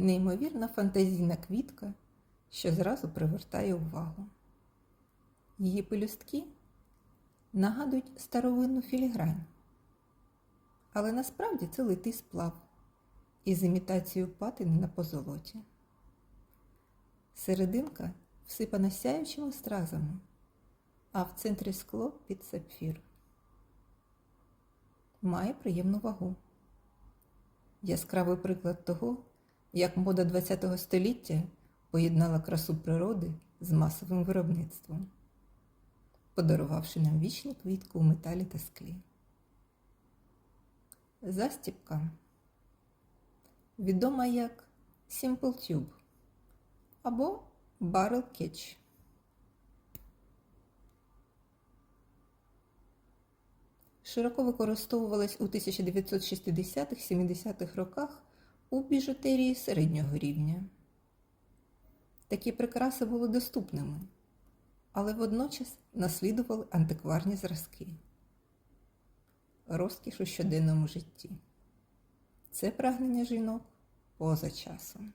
неймовірна фантазійна квітка, що зразу привертає увагу. Її пелюстки нагадують старовинну філігрань, але насправді це литий сплав із імітацією патини на позолоті. Серединка всипана сяючими стразами, а в центрі скло під сапфір. Має приємну вагу. Яскравий приклад того, як мода ХХ століття поєднала красу природи з масовим виробництвом, подарувавши нам вічну квітку у металі та склі. Застіпка відома як Simple Tube або Barrel Catch. Широко використовувалась у 1960-70-х роках у біжутерії середнього рівня. Такі прикраси були доступними, але водночас наслідували антикварні зразки. Розкіш у щоденному житті. Це прагнення жінок поза часом.